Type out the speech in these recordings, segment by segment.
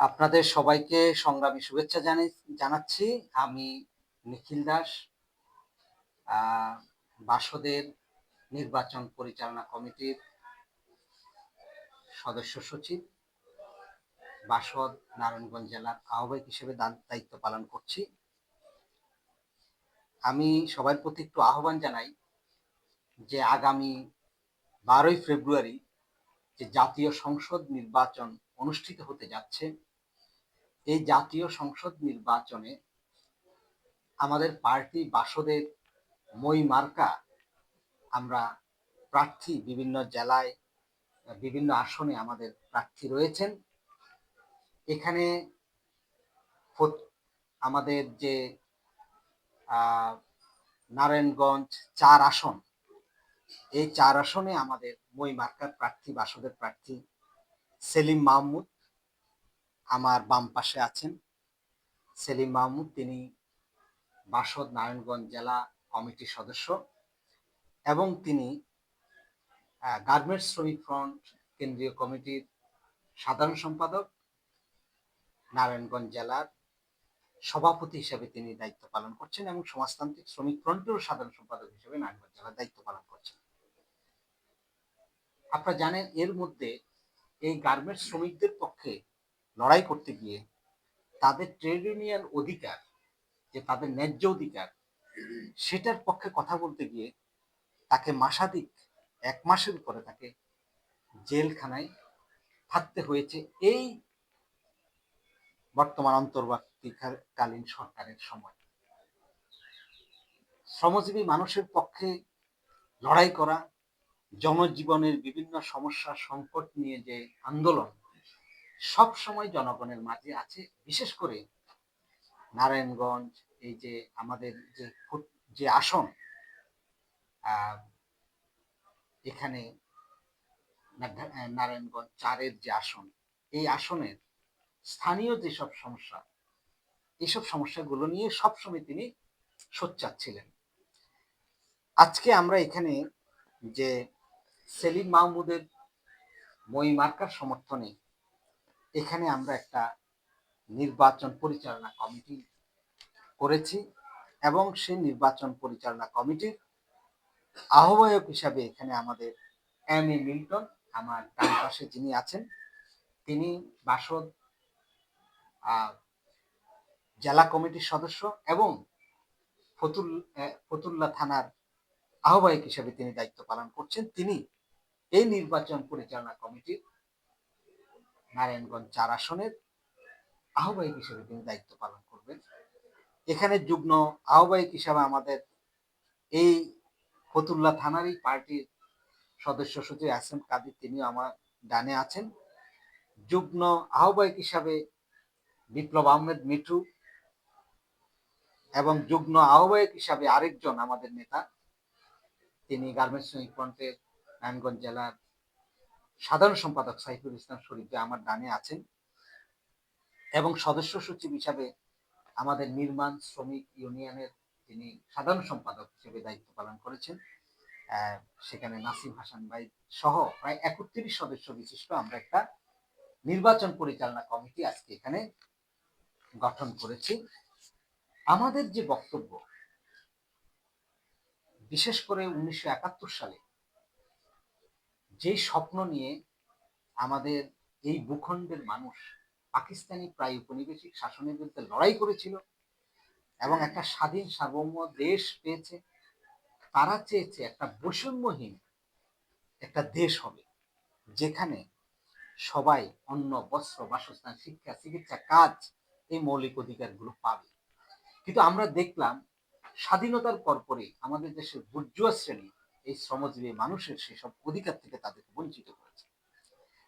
আপনাদের সবাইকে সংগ্রামী শুভেচ্ছা জানি, জানাচ্ছি। আমি নিখিল দাস বাসদের নির্বাচন পরিচালনা কমিটির সদস্য সচিব, বাসদ নারায়ণগঞ্জ জেলার আহ্বায়ক হিসেবে দায়িত্ব পালন করছি। আমি সবার প্রতি একটু আহ্বান জানাই যে আগামী বারোই ফেব্রুয়ারি যে জাতীয় সংসদ নির্বাচন অনুষ্ঠিত হতে যাচ্ছে এই জাতীয় সংসদ নির্বাচনে আমাদের পার্টি বাসদের মই মার্কা আমরা প্রার্থী বিভিন্ন জেলায়, বিভিন্ন আসনে আমাদের প্রার্থী রয়েছেন। এখানে আমাদের যে নারায়ণগঞ্জ চার আসন, এই চার আসনে আমাদের মই মার্কার প্রার্থী, বাসদের প্রার্থী সেলিম মাহমুদ আমার বাম পাশে আছেন সেলিম মাহমুদ, তিনি বাসদ নারায়ণগঞ্জ জেলা কমিটির সদস্য এবং তিনি গার্মেন্টস শ্রমিক ফ্রন্ট কেন্দ্রীয় কমিটির সাধারণ সম্পাদক, নারায়ণগঞ্জ জেলার সভাপতি হিসেবে তিনি দায়িত্ব পালন করছেন এবং সমাজতান্ত্রিক শ্রমিক ফ্রন্টেরও সাধারণ সম্পাদক হিসেবে নারায়ণগঞ্জ জেলার দায়িত্ব পালন করছেন। আপনারা জানেন এর মধ্যে এই গার্মেন্টস শ্রমিকদের পক্ষে লড়াই করতে গিয়ে তাদের ট্রেড ইউনিয়ন অধিকার, যে তাদের ন্যায্য অধিকার, সেটার পক্ষে কথা বলতে গিয়ে তাকে মাসাধিক এক মাসের উপরে তাকে জেলখানায় থাকতে হয়েছে। এই বর্তমান অন্তর্বর্তীকালীন সরকারের সময়। শ্রমজীবী মানুষের পক্ষে লড়াই করা, জনজীবনের বিভিন্ন সমস্যা, সংকট নিয়ে যে আন্দোলন সব সময় জনগণের মাঝে আছে, বিশেষ করে নারায়ণগঞ্জ, এই যে আমাদের যে যে আসন এখানে নারায়ণগঞ্জ চারের যে আসন, এই আসনের স্থানীয় যেসব সমস্যা এইসব সমস্যাগুলো নিয়ে সবসময় তিনি সোচ্চার ছিলেন। আজকে আমরা এখানে যে সেলিম মাহমুদের মই মার্কার সমর্থনে এখানে আমরা একটা নির্বাচন পরিচালনা কমিটি করেছি এবং সেই নির্বাচন পরিচালনা কমিটির আহ্বায়ক হিসাবে এখানে আমাদের এম এ মিল্টন, আমার ডান পাশে যিনি আছেন, তিনি বাসদ জেলা কমিটির সদস্য এবং ফতুল ফতুল্লা থানার আহ্বায়ক হিসেবে তিনি দায়িত্ব পালন করছেন। তিনি এই নির্বাচন পরিচালনা কমিটির নারায়ণগঞ্জ চার আসনের আহ্বায়ক হিসেবে তিনি দায়িত্ব পালন করবেন। এখানে যুগ্ম আহ্বায়ক হিসাবে আমাদের এই ফতুল্লা থানারই পার্টির সদস্য সচিব আসেম কাদির, তিনিও আমার ডানে আছেন। যুগ্ম আহ্বায়ক হিসাবে বিপ্লব আহমেদ মিঠু এবং যুগ্ম আহ্বায়ক হিসাবে আরেকজন আমাদের নেতা, তিনি গার্মেন্টস শ্রমিক ফ্রন্টের নারায়ণগঞ্জ জেলার সাধারণ সম্পাদক সাইফুল ইসলাম শরীফ যে আমার ডানে আছেন এবং সদস্য সচিব হিসাবে আমাদের নির্মাণ শ্রমিক ইউনিয়নের তিনি সাধারণ সম্পাদক হিসেবে দায়িত্ব পালন করেছেন সেখানে নাসিম হাসান ভাই সহ প্রায় একত্রিশ সদস্য বিশিষ্ট আমরা একটা নির্বাচন পরিচালনা কমিটি আজকে এখানে গঠন করেছি। আমাদের যে বক্তব্য, বিশেষ করে উনিশশো একাত্তর সালে যে স্বপ্ন নিয়ে আমাদের এই ভূখণ্ডের মানুষ পাকিস্তানি প্রায় উপনিবেশিক শাসনের বিরুদ্ধে লড়াই করেছিল এবং একটা স্বাধীন সার্বভৌম দেশ পেয়েছে, তারা চেয়েছে একটা বৈষম্যহীন একটা দেশ হবে, যেখানে সবাই অন্ন, বস্ত্র, বাসস্থান, শিক্ষা, চিকিৎসা, কাজ এই মৌলিক অধিকারগুলো পাবে। কিন্তু আমরা দেখলাম স্বাধীনতার পরপরই আমাদের দেশের বুর্জুয়া শ্রেণি এই শ্রমজীবী মানুষের সেসব অধিকার থেকে তাদেরকে বঞ্চিত করেছে।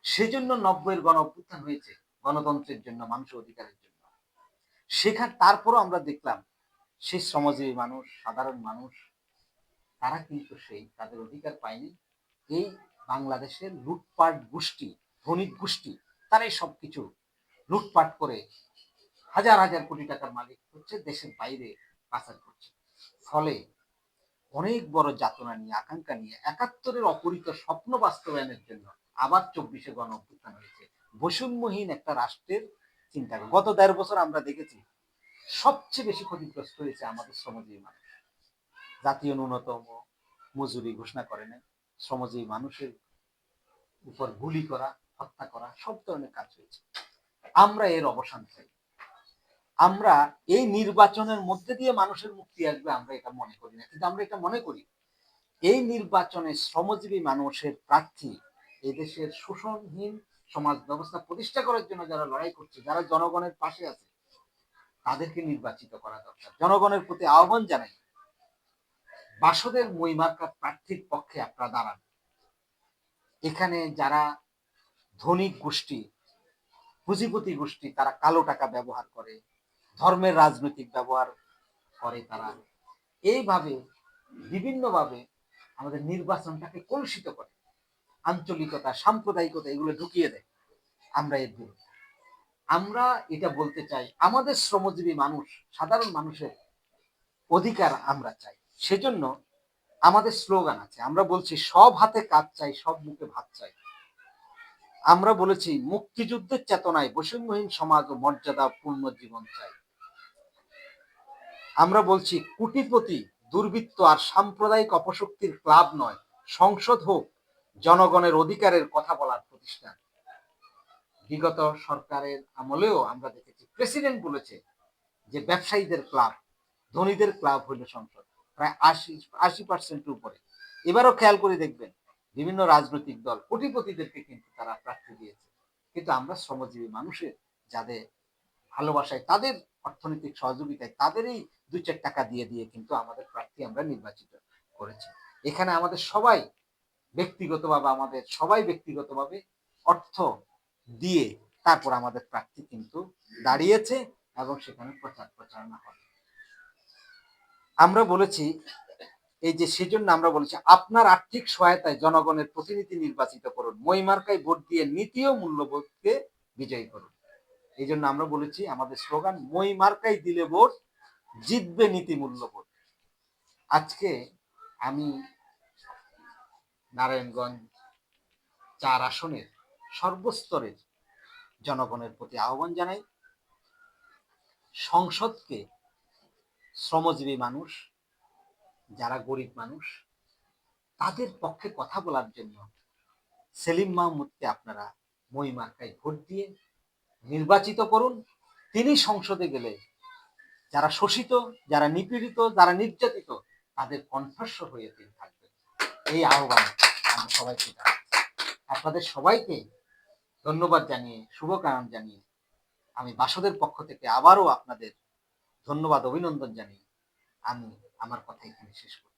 সেজন্য নব্বইয়ের গণ অভ্যুত্থান হয়েছে, গণতন্ত্রের জন্য, মানুষের অধিকারের জন্য। সেখান, তারপরও আমরা দেখলাম, সেই শ্রমজীবী মানুষ, সাধারণ মানুষ, তারা কিন্তু সেই, তাদের অধিকার পায়নি। এই বাংলাদেশের লুটপাট গোষ্ঠী ধনিক গোষ্ঠী, তারাই সবকিছু লুটপাট করে হাজার হাজার কোটি টাকার মালিক হচ্ছে, দেশের বাইরে পাচার করছে। ফলে অনেক বড় যাতনা নিয়ে, আকাঙ্ক্ষা নিয়ে, একাত্তরের অপরিত স্বপ্ন বাস্তবায়নের জন্য আবার চব্বিশে গণ অভ্যুত্থান হয়েছে। বৈষম্যহীন একটা রাষ্ট্রের চিন্তা। গত দেড় বছর আমরা দেখেছি, সবচেয়ে বেশি ক্ষতিগ্রস্ত হয়েছে আমাদের শ্রমজীবী মানুষ। জাতীয় ন্যূনতম মজুরি ঘোষণা করে নেন শ্রমজীবী মানুষের উপর গুলি করা, হত্যা করা, সব ধরনের কাজ হয়েছে। আমরা এর অবসান চাই। আমরা এই নির্বাচনের মধ্যে দিয়ে মানুষের মুক্তি আসবে, আমরা এটা মনে করি না। কিন্তু আমরা এটা মনে করি, এই নির্বাচনে শ্রমজীবী মানুষের প্রার্থী এদেশের শোষণহীন সমাজ ব্যবস্থা প্রতিষ্ঠা করার জন্য যারা লড়াই করছে, যারা জনগণের পাশে আছে, তাদেরকে নির্বাচিত করা দরকার। জনগণের প্রতি আহ্বান জানাই, বাসদের মইমার্কার প্রার্থীর পক্ষে আপনারা দাঁড়ান। এখানে যারা ধনিক গোষ্ঠী, পুঁজিপতি গোষ্ঠী, তারা কালো টাকা ব্যবহার করে ধর্মের রাজনৈতিক ব্যবহার করে তারা। এইভাবে, বিভিন্নভাবে আমাদের নির্বাচনটাকে কলুষিত করে। আঞ্চলিকতা, সাম্প্রদায়িকতা এগুলো ঢুকিয়ে দেয়। আমরা এর বিরুদ্ধে। আমরা এটা বলতে চাই, আমাদের শ্রমজীবী মানুষ, সাধারণ মানুষের অধিকার আমরা চাই। সেজন্য আমাদের স্লোগান আছে। আমরা বলছি, সব হাতে কাজ চাই, সব মুখে ভাত চাই। আমরা বলেছি, মুক্তিযুদ্ধের চেতনায় বৈষম্যহীন সমাজ ও মর্যাদা পূর্ণ জীবন চাই। আমরা বলছি কুটিপতি দুর্বৃত্ত আর সাম্প্রদায়িক অপশক্তির ক্লাব নয়, সংসদ হোক, জনগণের অধিকারের কথা বলার প্রতিষ্ঠান। বিগত সরকারের আমলেও আমরা দেখেছি, প্রেসিডেন্ট বলেছে যে ব্যবসায়ীদের ক্লাব, ধনীদের ক্লাব হইল সংসদ, প্রায় আশি আশি পার্সেন্টের উপরে। এবারও খেয়াল করে দেখবেন, বিভিন্ন রাজনৈতিক দল কোটিপতিদেরকে কিন্তু তারা প্রার্থী দিয়েছে। কিন্তু আমরা শ্রমজীবী মানুষের, যাদের ভালোবাসায়, তাদের অর্থনৈতিক সহযোগিতায়, তাদেরই দুই চার টাকা দিয়ে দিয়ে কিন্তু আমাদের প্রার্থী আমরা নির্বাচিত করেছি। এখানে আমাদের সবাই ব্যক্তিগতভাবে, আমাদের সবাই ব্যক্তিগতভাবে অর্থ দিয়ে তারপর আমাদের প্রার্থী কিন্তু দাঁড়িয়েছে এবং সেখানে প্রচার প্রচারণা হবে আমরা বলেছি, এই যে সেজন্য আমরা বলেছি, আপনার আর্থিক সহায়তায় জনগণের প্রতিনিধি নির্বাচিত করুন, মইমার্কায় ভোট দিয়ে নীতি ও মূল্যবোধকে বিজয়ী করুন। এই জন্য আমরা বলেছি, আমাদের স্লোগান মই মার্কাই দিলে ভোট জিতবে নীতি মূল্যবোধ আজকে আমি নারায়ণগঞ্জ চার আসনের সর্বস্তরের জনগণের প্রতি আহ্বান জানাই। সংসদকে শ্রমজীবী মানুষ, যারা গরিব মানুষ, তাদের পক্ষে কথা বলার জন্য সেলিম মাহমুদকে আপনারা মই মার্কায় ভোট দিয়ে নির্বাচিত করুন। তিনি সংসদে গেলে যারা শোষিত, যারা নিপীড়িত, যারা নির্যাতিত, তাদের কণ্ঠস্বর হয়ে তিনি থাকবেন। এই আহ্বান আমি সবাইকে আপনাদের সবাইকে ধন্যবাদ জানিয়ে, শুভকামনা জানিয়ে আমি বাসদের পক্ষ থেকে আবারও আপনাদের ধন্যবাদ, অভিনন্দন জানিয়ে আমি আমার কথা এখানে শেষ করছি।